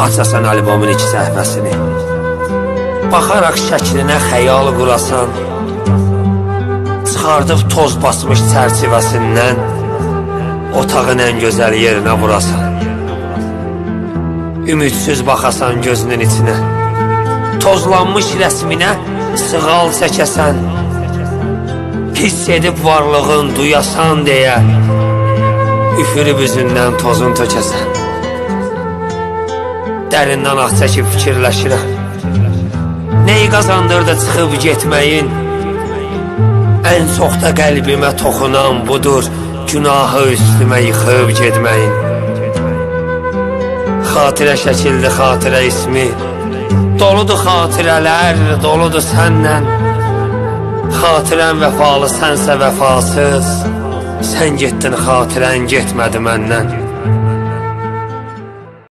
Açasan albomun iki səhifəsini Baxaraq şəklinə xəyal qurasan Çıxardıb toz basmış çərçivəsindən Otağın ən gözəl yerinə vurasan. Ümidsiz baxasan gözünün içinə. Tozlanmış rəsminə sığal çəkəsən. Hiss edib varlığın duyasan deyə Üfürüb üzündən tozun tökəsən Dərindən ah çəkib fikirləşirəm Neyi qazandırdı çıxıb getməyin? Ən çox da qəlbimə toxunan budur Günahı üstümə yıxıb getməyin. Xatirə şəkildi xatirə ismi. Doludur xatirələr, doludur səndən. Xatirən vəfalı sənsə vəfasız. Sən getdin xatirən getmədi məndən